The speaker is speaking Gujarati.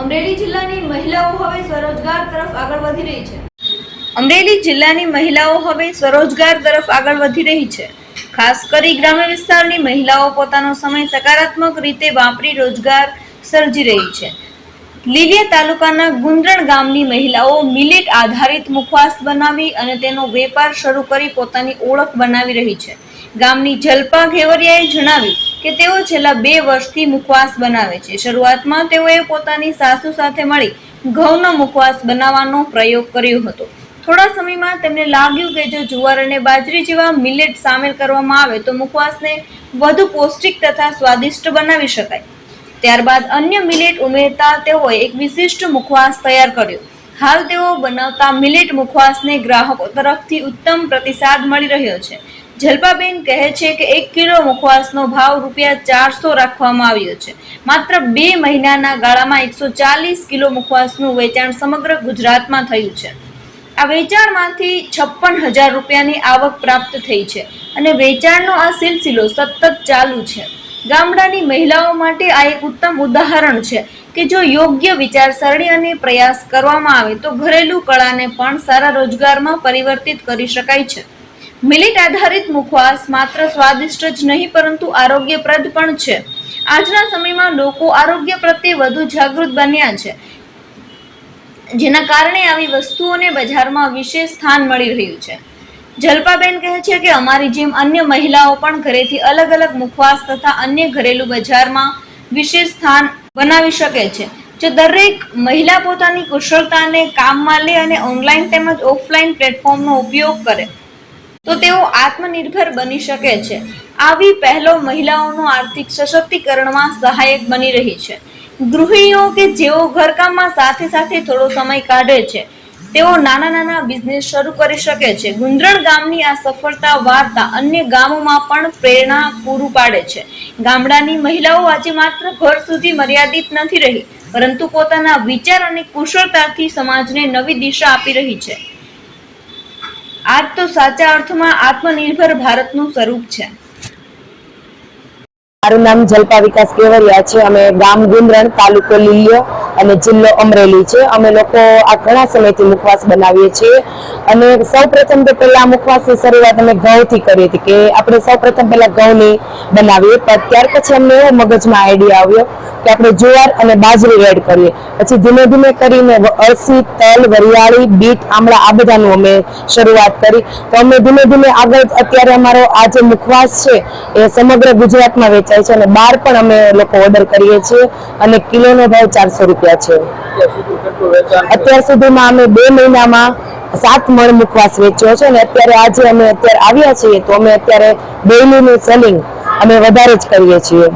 અમરેલી જિલ્લાની મહિલાઓ હવે સ્વરોજગાર તરફ આગળ વધી રહી છે. અમરેલી જિલ્લાની મહિલાઓ હવે સ્વરોજગાર તરફ આગળ વધી રહી છે. ખાસ કરી ગ્રામ્ય વિસ્તારની મહિલાઓ પોતાનો સમય સકારાત્મક રીતે વાપરી રોજગાર સર્જી રહી છે. લીલિયા તાલુકાના ગુંદરણ ગામની મહિલાઓ મિલેટ આધારિત મુખવાસ બનાવી અને તેનો વેપાર શરૂ કરી પોતાની ઓળખ બનાવી રહી છે. ગામની જલપા ઘેવરિયાએ જણાવ્યું કે તેઓ છેલ્લા બે વર્ષથી મુખવાસ બનાવે છે. શરૂઆતમાં તેઓએ પોતાની સાસુ સાથે મળી ઘઉંનો મુખવાસ બનાવવાનો પ્રયોગ કર્યો હતો. થોડા સમયમાં તેમને લાગ્યું કે જો જુવાર અને બાજરી જેવા મિલેટ સામેલ કરવામાં આવે તો મુખવાસને વધુ પૌષ્ટિક તથા સ્વાદિષ્ટ બનાવી શકાય. ત્યારબાદ અન્ય મિલેટ ઉમેરતા તેઓએ એક વિશિષ્ટ મુખવાસ તૈયાર કર્યો. હાલ તેઓ બનાવતા મિલેટ મુખવાસને ગ્રાહકો તરફથી ઉત્તમ પ્રતિસાદ મળી રહ્યો છે. જલપાબેન કહે છે કે એક કિલો મુખવાસનો ભાવ રૂપિયા ચારસો રાખવામાં આવ્યો છે. માત્ર બે મહિનાના ગાળામાં એકસો ચાલીસ કિલો મુખવાસનું વેચાણ સમગ્ર ગુજરાતમાં થયું છે. આ વેચાણમાંથી છપ્પન હજાર રૂપિયાની આવક પ્રાપ્ત થઈ છે અને વેચાણનો આ સિલસિલો સતત ચાલુ છે. ગામડાની મહિલાઓ માટે આ એક ઉત્તમ ઉદાહરણ છે કે જો યોગ્ય વિચારસરણી અને પ્રયાસ કરવામાં આવે તો ઘરેલું કળાને પણ સારા રોજગારમાં પરિવર્તિત કરી શકાય છે. મિલેટ આધારિત મુખવાસ માત્ર સ્વાદિષ્ટ જ નહીં, પરંતુ આરોગ્યપ્રદ પણ છે. આજના સમયમાં લોકો આરોગ્ય પ્રત્યે વધુ જાગૃત બન્યા છે. જેના કારણે આવી વસ્તુઓને બજારમાં વિશેષ સ્થાન મળી રહ્યું છે. જલપાબેન કહે છે કે અમારી જેમ અન્ય મહિલાઓ પણ ઘરેથી અલગ અલગ મુખવાસ તથા અન્ય ઘરેલું બજારમાં વિશેષ સ્થાન બનાવી શકે છે. જો દરેક મહિલા પોતાની કુશળતાને કામમાં લે અને ઓનલાઈન તેમજ ઓફલાઈન પ્લેટફોર્મનો ઉપયોગ કરે તો તેઓ આત્મનિર્ભર બની શકે છે. આવી પહેલો મહિલાઓનું આર્થિક સશક્તિકરણમાં સહાયક બની રહી છે. ગૃહિણીઓ કે જેઓ ઘરકામમાં સાથે સાથે થોડો સમય કાઢે છે, તેઓ નાના નાના બિઝનેસ શરૂ કરી શકે છે. ગુંદરણ ગામની આ સફળતા વાર્તા અન્ય ગામોમાં પણ પ્રેરણા પૂરું પાડે છે. ગામડાની મહિલાઓ આજે માત્ર ઘર સુધી મર્યાદિત નથી રહી, પરંતુ પોતાના વિચાર અને કુશળતાથી સમાજને નવી દિશા આપી રહી છે. આજ તો સાચા અર્થમાં આત્મનિર્ભર ભારતનું સ્વરૂપ છે. મારું નામ જલપા વિકાસ કેવરિયા છે. અમે ગામ ગુંદરણ, તાલુકો લીલિયો. અને જિલ્લો અમરેલી છે. અમે લોકો આ ઘણા સમયથી મુખવાસ બનાવીએ છીએ. અને સૌ પ્રથમ તો પહેલા મુખવાસની શરૂઆત અમે ઘઉંથી કરી હતી કે આપણે સૌ પ્રથમ પહેલા ઘઉંની બનાવીએ. ત્યાર પછી અમને એવો મગજમાં આઈડિયા આવ્યો કે આપણે જુવાર અને બાજરી એડ કરીએ. પછી ધીમે ધીમે કરીને અળસી, તલ, વરિયાળી, બીટ, આમળા આ બધાનું અમે શરૂઆત કરી. તો અમે ધીમે ધીમે આગળ અત્યારે અમારો આ જે મુખવાસ છે એ સમગ્ર ગુજરાતમાં વેચાય છે અને બહાર પણ અમે લોકો ઓર્ડર કરીએ છીએ. અને કિલોનો ભાવ ચારસો રૂપિયા છે. અત્યાર સુધીમાં અમે બે મહિનામાં સાત મણ મુખવાસ વેચ્યો છે અને અત્યારે આજે અમે અત્યારે આવ્યા છીએ, તો અમે અત્યારે ડેઈલીનું સેલિંગ અમે વધારે જ કરીએ છીએ.